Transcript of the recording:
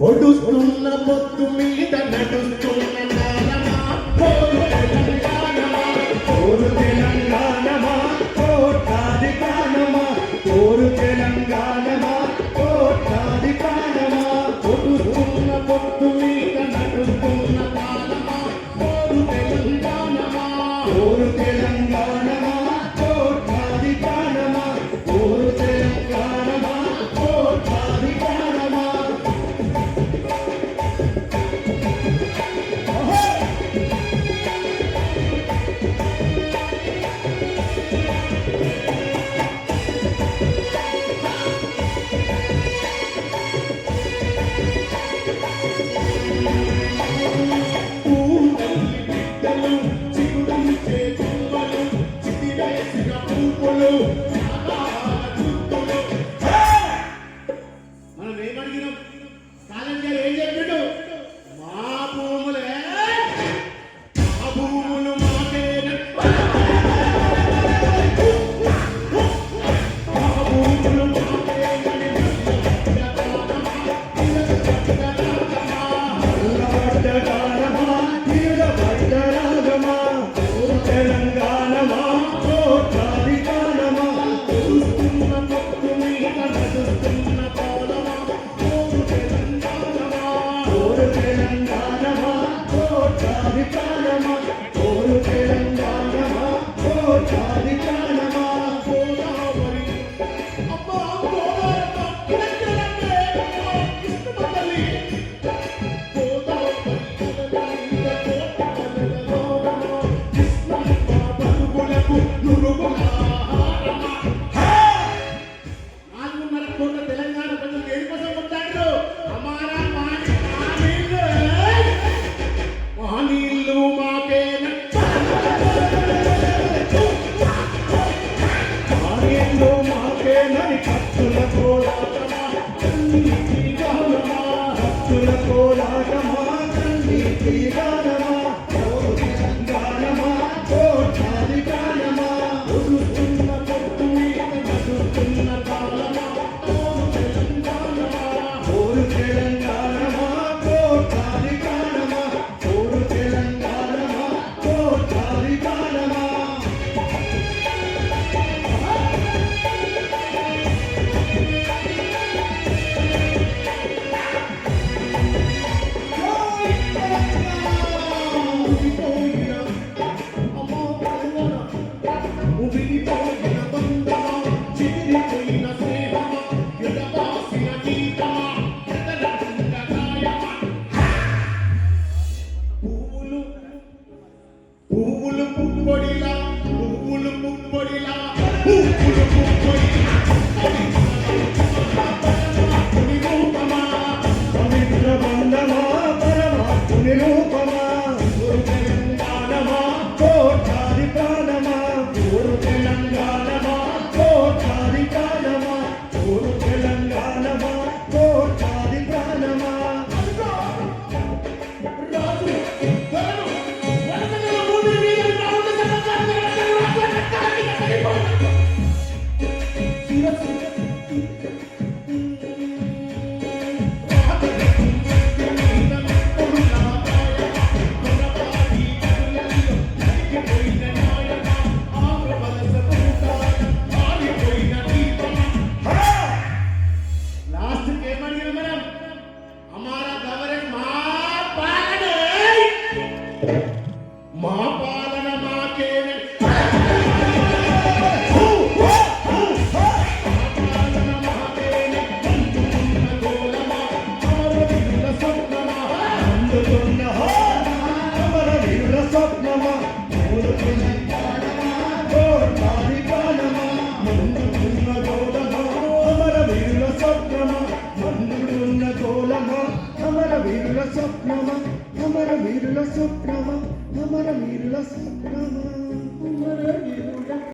పొడుస్తున్న పొత్తు మీద నడుస్తున్న తెలంగాణ you. కేనని కత్తుల కోలాటమా? కన్నీటి గానమా? మా పాలన మాకే What's up, mama? అమర వీరుల స్వప్రమ అమర వీరుల స్వప్రమ అమర వీరుల